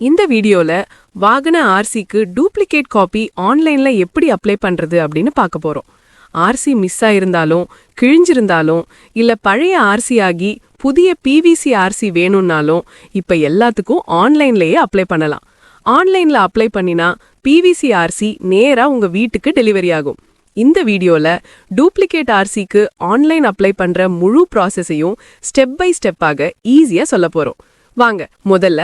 இந்த வீடியோல வாகன ஆர்சிக்கு டூப்ளிகேட் காப்பி ஆன்லைன்ல எப்படி அப்ளை பண்றது அப்படின்னு பார்க்க போறோம். ஆர்சி மிஸ் ஆயிருந்தாலும் கிழிஞ்சிருந்தாலும் இல்ல பழைய ஆர்சி ஆகி புதிய பிவிசி ஆர்சி வேணும்னாலும் இப்ப எல்லாத்துக்கும் ஆன்லைன்லயே அப்ளை பண்ணலாம். ஆன்லைன்ல அப்ளை பண்ணினா பிவிசி ஆர்சி நேரா உங்க வீட்டுக்கு டெலிவரி ஆகும். இந்த வீடியோல டூப்ளிகேட் ஆர்சிக்கு ஆன்லைன் அப்ளை பண்ற முழு ப்ராசஸையும் ஸ்டெப் பை ஸ்டெப்பாக ஈஸியா சொல்ல போறோம். வாங்க முதல்ல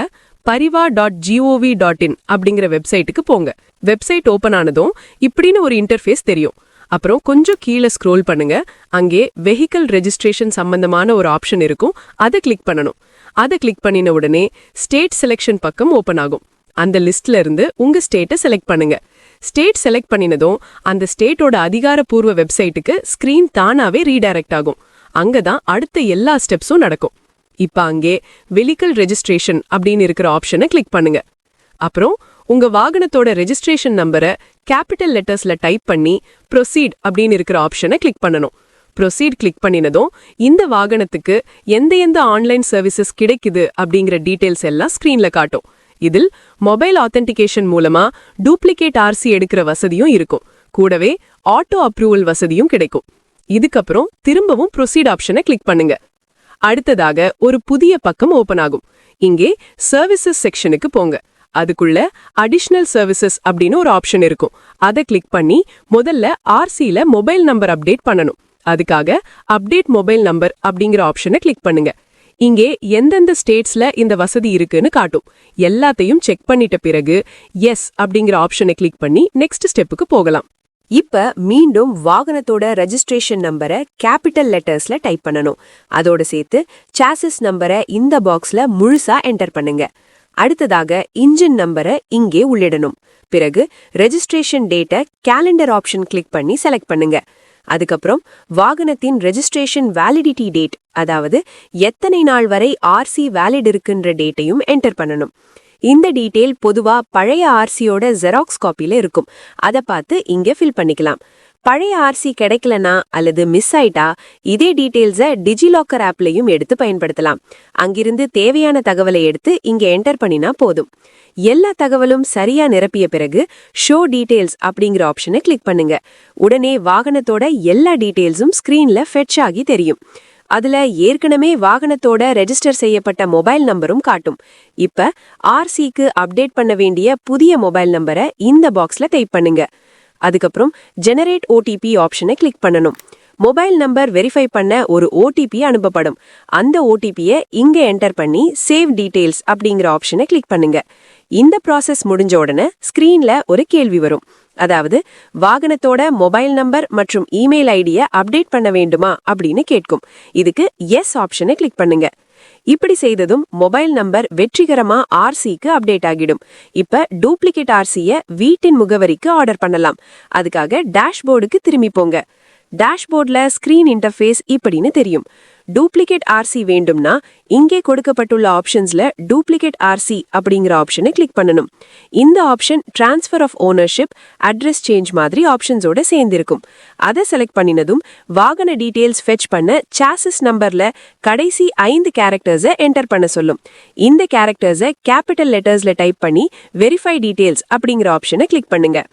Parivahan dot gov dot in அப்படிங்கிற வெப்சைட்டுக்கு போங்க. வெப்சைட் ஓபன் ஆனதும் இப்படின்னு ஒரு இன்டர்ஃபேஸ் தெரியும். அப்புறம் கொஞ்சம் கீழே ஸ்க்ரோல் பண்ணுங்க. அங்கே வெஹிக்கல் ரெஜிஸ்ட்ரேஷன் சம்பந்தமான ஒரு ஆப்ஷன் இருக்கும். அதை கிளிக் பண்ணணும். அதை கிளிக் பண்ணின உடனே ஸ்டேட் செலெக்ஷன் பக்கம் ஓபன் ஆகும். அந்த லிஸ்ட்ல இருந்து உங்க ஸ்டேட்டை செலக்ட் பண்ணுங்க. ஸ்டேட் செலக்ட் பண்ணினதும் அந்த ஸ்டேட்டோட அதிகாரப்பூர்வ வெப்சைட்டுக்கு ஸ்கிரீன் தானாவே ரீடைரக்ட் ஆகும். அங்கதான் அடுத்த எல்லா ஸ்டெப்ஸும் நடக்கும். இப்ப அங்கே வெஹிக்கிள் ரெஜிஸ்ட்ரேஷன் அப்படின்னு இருக்கிற ஆப்ஷனை கிளிக் பண்ணுங்க. அப்புறம் உங்க வாகனத்தோட ரெஜிஸ்ட்ரேஷன் நம்பரை கேபிட்டல் லெட்டர்ஸ்ல டைப் பண்ணி ப்ரொசீட் அப்படின்னு இருக்கிற ஆப்ஷனை கிளிக் பண்ணணும். ப்ரொசீட் கிளிக் பண்ணினதும் இந்த வாகனத்துக்கு எந்த எந்த ஆன்லைன் சர்வீசஸ் கிடைக்குது அப்படிங்கிற டீடைல்ஸ் எல்லாம் ஸ்கிரீன்ல காட்டும். இதில் மொபைல் ஆத்தென்டிகேஷன் மூலமா டூப்ளிகேட் ஆர்சி எடுக்கிற வசதியும் இருக்கும். கூடவே ஆட்டோ அப்ரூவல் வசதியும் கிடைக்கும். இதுக்கப்புறம் திரும்பவும் ப்ரொசீட் ஆப்ஷனை கிளிக் பண்ணுங்க. அடுத்ததாக ஒரு புதிய பக்கம் ஓபன் ஆகும். இங்கே சர்வீசஸ் செக்ஷனுக்கு போங்க. அதுக்குள்ள அடிஷனல் சர்வீசஸ் அப்படின்னு ஒரு ஆப்ஷன் இருக்கும். அதை கிளிக் பண்ணி முதல்ல ஆர்சியில மொபைல் நம்பர் அப்டேட் பண்ணணும். அதுக்காக அப்டேட் மொபைல் நம்பர் அப்படிங்கிற ஆப்ஷனை கிளிக் பண்ணுங்க. இங்கே எந்தெந்த ஸ்டேட்ஸ்ல இந்த வசதி இருக்குன்னு காட்டும். எல்லாத்தையும் செக் பண்ணிட்ட பிறகு எஸ் அப்படிங்கிற ஆப்ஷனை கிளிக் பண்ணி நெக்ஸ்ட் ஸ்டெப்புக்கு போகலாம். இப்ப மீண்டும் வாகனத்தோட ரெஜிஸ்ட்ரேஷன் நம்பரை கேபிட்டல் லெட்டர்ஸ்ல டைப் பண்ணணும். அதோட சேர்த்து சாசிஸ் நம்பரை இந்த பாக்ஸ்ல முழுசா என்டர் பண்ணுங்க. அடுத்ததாக இன்ஜின் நம்பரை இங்கே உள்ளிடணும். பிறகு ரெஜிஸ்ட்ரேஷன் டேட்டை கேலண்டர் ஆப்ஷன் கிளிக் பண்ணி செலக்ட் பண்ணுங்க. அதுக்கப்புறம் வாகனத்தின் ரெஜிஸ்ட்ரேஷன் வேலிடிட்டி டேட் அதாவது எத்தனை நாள் வரை ஆர்சி வேலிட் இருக்குன்ற டேட்டையும் என்டர் பண்ணணும். இந்த டீட்டெயில் பொதுவா பழைய ஆர்சியோட ஜெராக்ஸ் காப்பியில இருக்கும். அதை பார்த்து இங்க ஃபில் பண்ணிக்கலாம். பழைய ஆர்சி கிடைக்கலனா அல்லது மிஸ் ஆயிட்டா இதே டீட்டெயில்ஸை டிஜிலாக்கர் ஆப்லயும் எடுத்து பயன்படுத்தலாம். அங்கிருந்து தேவையான தகவலை எடுத்து இங்க என்டர் பண்ணினா போதும். எல்லா தகவலும் சரியா நிரப்பிய பிறகு ஷோ டீட்டெயில்ஸ் அப்படிங்கிற ஆப்ஷனை கிளிக் பண்ணுங்க. உடனே வாகனத்தோட எல்லா டீட்டெயில்ஸும் ஸ்கிரீன்ல ஃபெட்ச் ஆகி தெரியும். அதுல ஏற்கனவே வாகனத்தோட ரெஜிஸ்டர் செய்யப்பட்ட மொபைல் நம்பரும் காட்டும். இப்ப ஆர்சிக்கு அப்டேட் பண்ண வேண்டிய புதிய மொபைல் நம்பரை இந்த பாக்ஸ்ல டைப் பண்ணுங்க. அதுக்கப்புறம் ஜெனரேட் ஓடிபி ஆப்ஷனை கிளிக் பண்ணணும். மொபைல் நம்பர் வெரிஃபை பண்ண ஒரு ஓடிபி அனுப்பப்படும். அந்த ஓடிபியை இங்க என்டர் பண்ணி சேவ் டீடைல்ஸ் அப்படிங்கிற ஆப்ஷனை கிளிக் பண்ணுங்க. இந்த ப்ராசஸ் முடிஞ்ச உடனே ஸ்கிரீன்ல ஒரு கேள்வி வரும். அதாவது வாகனத்தோட மொபைல் நம்பர் மற்றும் இமெயில் ஐடியை அப்டேட் பண்ண வேண்டுமா அப்படின்னு கேட்கும். இதுக்கு எஸ் ஆப்ஷனை கிளிக் பண்ணுங்க. இப்படி செய்ததும் மொபைல் நம்பர் வெற்றிகரமா ஆர்சிக்கு அப்டேட் ஆகிடும். இப்ப டூப்ளிகேட் ஆர்சியை வீட்டின் முகவரிக்கு ஆர்டர் பண்ணலாம். அதுக்காக டேஷ்போர்டுக்கு திரும்பி போங்க. டேஷ்போர்டில் ஸ்க்ரீன் இன்டர்ஃபேஸ் இப்படின்னு தெரியும். டூப்ளிகேட் ஆர்சி வேண்டும்னா இங்கே கொடுக்கப்பட்டுள்ள ஆப்ஷன்ஸில் டூப்ளிகேட் ஆர்சி அப்படிங்கிற ஆப்ஷனை கிளிக் பண்ணணும். இந்த option transfer of ownership address change மாதிரி ஆப்ஷன்ஸோட சேர்ந்திருக்கும். அதை செலக்ட் பண்ணினதும் வாகன டீடைல்ஸ் ஃபெச் பண்ண சாசஸ் நம்பரில் கடைசி ஐந்து கேரக்டர்ஸை என்டர் பண்ண சொல்லும். இந்த கேரக்டர்ஸை கேபிட்டல் லெட்டர்ஸில் டைப் பண்ணி வெரிஃபை டீடைல்ஸ் அப்படிங்கிற ஆப்ஷனை கிளிக் பண்ணுங்கள்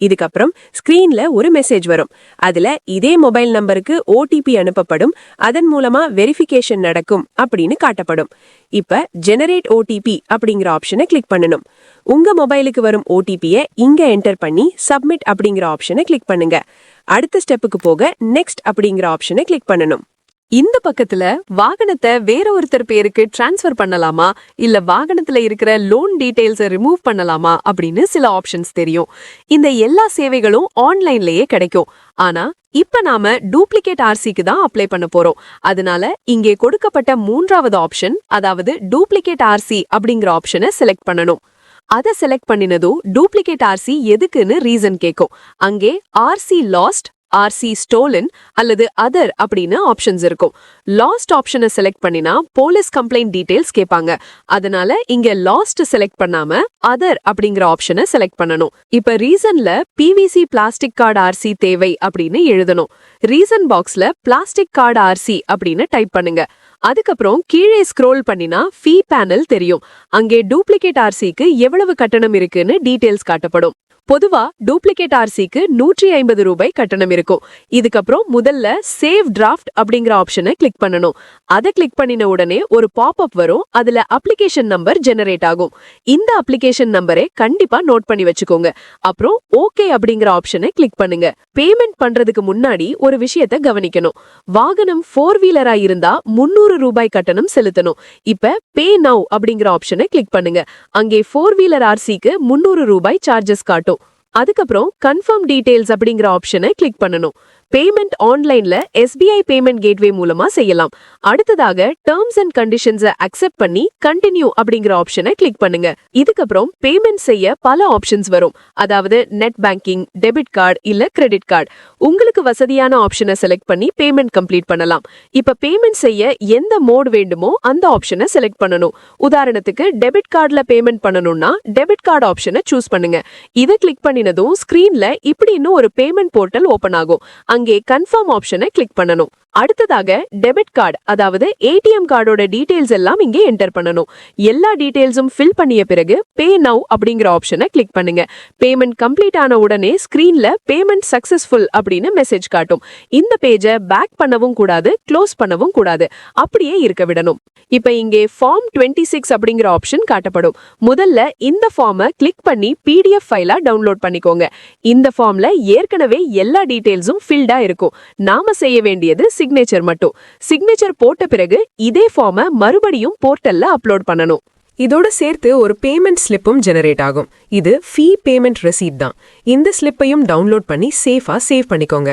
இதுக்கப்புறம் ஸ்கிரீன்ல ஒரு மெசேஜ் வரும். அதுல இதே மொபைல் நம்பருக்கு ஓடிபி அனுப்பப்படும். அதன் மூலமா வெரிஃபிகேஷன் நடக்கும் அப்படின்னு காட்டப்படும். இப்ப ஜெனரேட் ஓடிபி அப்படிங்கிற ஆப்ஷனை கிளிக் பண்ணணும். உங்க மொபைலுக்கு வரும் ஓடிபியை இங்க என்டர் பண்ணி சப்மிட் அப்படிங்கிற ஆப்ஷனை கிளிக் பண்ணுங்க. அடுத்த ஸ்டெப்புக்கு போக நெக்ஸ்ட் அப்படிங்கிற ஆப்ஷனை கிளிக் பண்ணணும். இந்த பக்கத்துல வாகனத்தை வேற ஒருத்தர் பேருக்கு டிரான்ஸ்ஃபர் பண்ணலாமா? இல்ல வாகனத்துல இருக்கிற லோன் டீடைல்ஸை ரிமூவ் பண்ணலாமா? அப்படின்னு சில ஆப்ஷன்ஸ் தெரியும். இந்த எல்லா சேவைகளும் ஆன்லைன்லயே கிடைக்கும். ஆனா இப்ப நாம டூப்ளிகேட் ஆர்சிக்கு தான் அப்ளை பண்ண போறோம். அதனால இங்கே கொடுக்கப்பட்ட மூன்றாவது ஆப்ஷன் அதாவது டூப்ளிகேட் ஆர்சி அப்படிங்கிற ஆப்ஷனை செலக்ட் பண்ணணும். அதை செலக்ட் பண்ணினதும் டூப்ளிகேட் ஆர்சி எதுக்குன்னு ரீசன் கேட்கும் அங்கே ஆர்சி லாஸ்ட் ஆர்சி ஸ்டோலன் அல்லது அதர் அப்படின்னு ஆப்ஷன்ஸ் இருக்கும். லாஸ்ட் ஆப்ஷனை செலக்ட் பண்ணினா போலீஸ் கம்ப்ளைண்ட் டீடைல்ஸ் கேட்பாங்க. அதனால இங்க லாஸ்ட் செலக்ட் பண்ணாம அதர் அப்படிங்கிற ஆப்ஷனை செலக்ட் பண்ணணும். இப்ப ரீசன்ல பிவிசி பிளாஸ்டிக் கார்டு ஆர்சி தேவை அப்படின்னு எழுதணும். ரீசன் பாக்ஸ்ல பிளாஸ்டிக் கார்டு ஆர்சி அப்படின்னு டைப் பண்ணுங்க. அதுக்கப்புறம் கீழே ஸ்க்ரோல் பண்ணினா ஃபீ பேனல் தெரியும். அங்கே டூப்ளிகேட் ஆர்சிக்கு எவ்வளவு கட்டணம் இருக்குன்னு டீடைல்ஸ் காட்டப்படும். பொதுவா டூப்ளிகேட் ஆர்சிக்கு நூற்றி ஐம்பது ரூபாய் கட்டணம் இருக்கும். இதுக்கப்புறம் முதல்ல சேவ் டிராஃப்ட் அப்படிங்கிற ஆப்ஷனை கிளிக் பண்ணணும். அதை கிளிக் பண்ணின உடனே ஒரு பாப் அப் வரும். அதுல அப்ளிகேஷன் நம்பர் ஜெனரேட் ஆகும். இந்த அப்ளிகேஷன் நம்பரை கண்டிப்பா நோட் பண்ணி வச்சுக்கோங்க. அப்புறம் ஓகே அப்படிங்கிற ஆப்ஷனை கிளிக் பண்ணுங்க. பேமெண்ட் பண்றதுக்கு முன்னாடி ஒரு விஷயத்த கவனிக்கணும். வாகனம் ஃபோர் வீலரா இருந்தா முன்னூறு ரூபாய் கட்டணம் செலுத்தணும். இப்ப பே நவ் அப்படிங்கிற ஆப்ஷனை கிளிக் பண்ணுங்க. அங்கே ஃபோர் வீலர் ஆர்சிக்கு முன்னூறு ரூபாய் சார்ஜஸ் காட்டும். அதுக்கப்புறம் கன்ஃபார்ம் டீடைல்ஸ் அப்படிங்கிற ஆப்ஷனை கிளிக் பண்ணணும். பேமெண்ட் ஆன்லைன்ல எஸ்பிஐ பேமெண்ட் கேட்வே மூலமா செய்யலாம். அடுத்ததாக டேர்ம்ஸ் அண்ட் கண்டிஷன்ஸை அக்செப்ட் பண்ணி கண்டினியூ அப்படிங்கிற ஆப்ஷனை கிளிக் பண்ணுங்க. இதுக்கப்புறம் பேமெண்ட் செய்ய பல ஆப்ஷன்ஸ் வரும். அதாவது நெட் பேங்கிங் டெபிட் கார்டு இல்ல கிரெடிட் கார்டு உங்களுக்கு வசதியான ஆப்ஷனை செலக்ட் பண்ணி பேமெண்ட் கம்ப்ளீட் பண்ணலாம். இப்ப பேமெண்ட் செய்ய எந்த மோட் வேண்டுமோ அந்த ஆப்ஷனை செலக்ட் பண்ணணும். உதாரணத்துக்கு டெபிட் கார்டுல பேமெண்ட் பண்ணணும்னா டெபிட் கார்டு ஆப்ஷனை சூஸ் பண்ணுங்க. இதை கிளிக் பண்ணினதும் ஸ்கிரீன்ல இப்படி இன்னும் ஒரு பேமெண்ட் போர்ட்டல் ஓபன் ஆகும். அங்கே கன்ஃபார்ம் ஆப்ஷனை கிளிக் பண்ணணும். அடுத்ததாக டெபிட் கார்டு அதாவது ஏடிஎம் கார்டோட டீடைல்ஸ் எல்லாம் இங்கே என்டர் பண்ணணும். எல்லா டீடைல்ஸும் ஃபில் பண்ணிய பிறகு பே நவ் அப்படிங்கிற ஆப்ஷனை கிளிக் பண்ணுங்க. பேமெண்ட் கம்ப்ளீட் ஆன உடனே ஸ்கிரீன்ல பேமெண்ட் சக்சஸ்ஃபுல் அப்படின்னு மெசேஜ் காட்டும். இந்த பேஜை பேக் பண்ணவும் கூடாது க்ளோஸ் பண்ணவும் கூடாது. அப்படியே இருக்க விடணும். இப்ப இங்கே ஃபார்ம் டுவெண்ட்டி சிக்ஸ் அப்படிங்கிற ஆப்ஷன் காட்டப்படும். முதல்ல இந்த ஃபார்மை கிளிக் பண்ணி பிடிஎஃப் ஃபைலா டவுன்லோட் பண்ணிக்கோங்க. இந்த ஃபார்ம்ல ஏற்கனவே எல்லா டீடைல்ஸும் ஃபில்டா இருக்கும். நாம செய்ய வேண்டியது சிக்னேச்சர் மட்டும். சிக்னேச்சர் போட்ட பிறகு இதே ஃபார்மை மறுபடியும் போர்ட்டல்ல அப்லோட் பண்ணணும். இதோட சேர்த்து ஒரு பேமெண்ட் ஸ்லிப்பும் ஜெனரேட் ஆகும். இது ஃபீ பேமெண்ட் ரெசீட் தான். இந்த ஸ்லிப்பையும் டவுன்லோட் பண்ணி சேஃபா சேவ் பண்ணிக்கோங்க.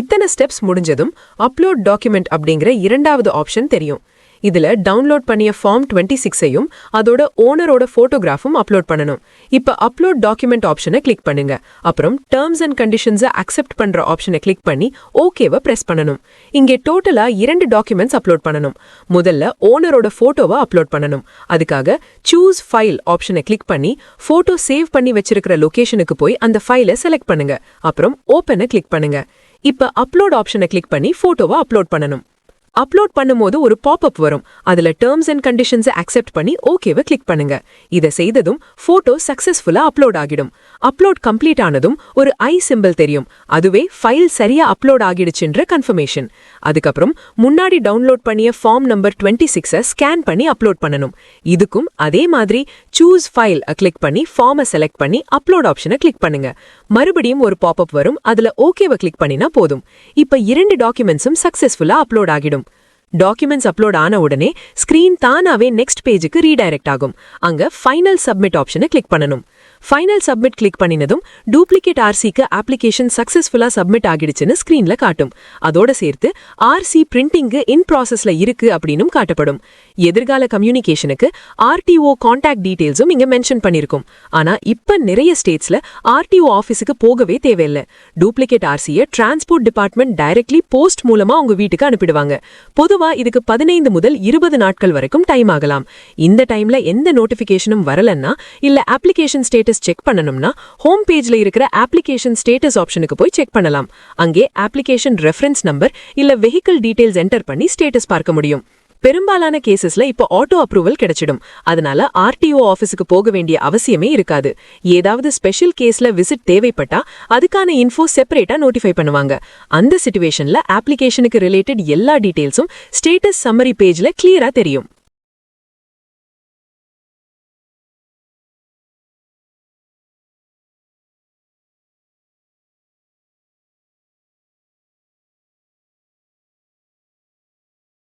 இத்தனை ஸ்டெப்ஸ் முடிஞ்சதும் அப்லோட் டாக்குமெண்ட் அப்படிங்கிற இரண்டாவது ஆப்ஷன் தெரியும். இதுல டவுன்லோட் பண்ணிய ஃபார்ம் டுவெண்ட்டி சிக்ஸையும் அதோட ஓனரோட போட்டோகிராஃபும் அப்லோட் பண்ணணும். இப்ப அப்லோட் டாக்குமெண்ட் ஆப்ஷனை கிளிக் பண்ணுங்க. அப்புறம் டேர்ம்ஸ் அண்ட் கண்டிஷன்ஸை அக்செப்ட் பண்ற ஆப்ஷனை கிளிக் பண்ணி ஓகேவை பிரஸ் பண்ணணும். இங்கே டோட்டலா இரண்டு டாக்குமெண்ட்ஸ் அப்லோட் பண்ணணும். முதல்ல ஓனரோட போட்டோவை அப்லோட் பண்ணணும். அதுக்காக சூஸ் ஃபைல் ஆப்ஷனை கிளிக் பண்ணி போட்டோ சேவ் பண்ணி வச்சிருக்கிற லொகேஷனுக்கு போய் அந்த ஃபைலை செலக்ட் பண்ணுங்க. அப்புறம் ஓப்பனை கிளிக் பண்ணுங்க. இப்ப அப்லோட் ஆப்ஷனை கிளிக் பண்ணி போட்டோவை அப்லோட் பண்ணணும். அப்லோட் பண்ணும்போது ஒரு பாப்அப் வரும். அதுல டேர்ம்ஸ் அண்ட் கண்டிஷன்ஸை அக்செப்ட் பண்ணி ஓகேவை கிளிக் பண்ணுங்க. இதை செய்ததும் போட்டோ சக்சஸ்ஃபுல்லா அப்லோட் ஆகிடும். அப்லோட் கம்ப்ளீட் ஆனதும் ஒரு ஐ சிம்பிள் தெரியும். அதுவே ஃபைல் சரியா அப்லோட் ஆகிடுச்சுன்ற கன்ஃபர்மேஷன் அதுக்கப்புறம் முன்னாடி டவுன்லோட் பண்ணிய ஃபார்ம் நம்பர் டுவெண்ட்டி சிக்ஸை ஸ்கேன் பண்ணி அப்லோட் பண்ணணும். இதுக்கும் அதே மாதிரி சூஸ் ஃபைல் கிளிக் பண்ணி ஃபார்மை செலக்ட் பண்ணி அப்லோட் ஆப்ஷனை கிளிக் பண்ணுங்க. மறுபடியும் ஒரு பாப்அப் வரும். அதுல ஓகேவை கிளிக் பண்ணினா போதும். இப்ப இரண்டு டாக்குமெண்ட்ஸும் சக்சஸ்ஃபுல்லா அப்லோட் ஆகிடும். டாக்குமெண்ட்ஸ் அப்லோட் ஆன உடனே ஸ்கிரீன் தானாவே நெக்ஸ்ட் பேஜுக்கு ரீடைரக்ட் ஆகும். அங்க ஃபைனல் சப்மிட் ஆப்ஷனை கிளிக் பண்ணணும். ஃபைனல் சப்மிட் கிளிக் பண்ணினதும் டூப்ளிகேட் ஆர்சிக்கு அப்ளிகேஷன் சக்சஸ்ஃபுல்லா சப்மிட் ஆகிடுச்சுன்னு ஸ்க்ரீனில் காட்டும். அதோட சேர்த்து ஆர்சி பிரிண்டிங்கு இன் ப்ராசஸில் இருக்கு அப்படின்னும் காட்டப்படும். எதிர்கால கம்யூனிகேஷனுக்கு ஆர்டிஓ கான்டாக்ட் டீடைல்ஸும் இங்க மென்ஷன் பண்ணியிருக்கும் ஆனா இப்ப நிறைய ஸ்டேட்ஸ்ல ஆர்டிஓ ஆஃபீஸுக்கு போகவே தேவையில்லை. டூப்ளிகேட் ஆர்சியை டிரான்ஸ்போர்ட் டிபார்ட்மெண்ட் டைரக்ட்லி போஸ்ட் மூலமா உங்க வீட்டுக்கு அனுப்பிடுவாங்க. பொதுவா இதுக்கு பதினைந்து முதல் இருபது நாட்கள் வரைக்கும் டைம் ஆகலாம். இந்த டைம்ல எந்த நோட்டிபிகேஷனும் வரலன்னா இல்ல அப்ளிகேஷன் ஸ்டேட்டஸ் செக் பண்ணணும்னா ஹோம் பேஜ்ல இருக்கிற அப்ளிகேஷன் ஸ்டேட்டஸ் ஆப்ஷனுக்கு போய் செக் பண்ணலாம். அங்கே அப்ளிகேஷன் ரெஃபரன்ஸ் நம்பர் இல்ல வெஹிக்கிள் டீடைல்ஸ் என்டர் பண்ணி ஸ்டேட்டஸ் பார்க்க முடியும். பெரும்பாலான கேசஸ்ல இப்போ ஆட்டோ அப்ரூவல் கிடைச்சிடும். அதனால ஆர்டிஓ ஆஃபீஸுக்கு போக வேண்டிய அவசியமே இருக்காது. ஏதாவது ஸ்பெஷல் கேஸ்ல விசிட் தேவைப்பட்டா அதுக்கான இன்ஃபோ செப்பரேட்டா நோட்டிஃபை பண்ணுவாங்க. அந்த சிச்சுவேஷன்ல அப்ளிகேஷனுக்கு ரிலேட்டட் எல்லா டீடைல்ஸும் ஸ்டேட்டஸ் சம்மரி பேஜ்ல கிளியரா தெரியும்.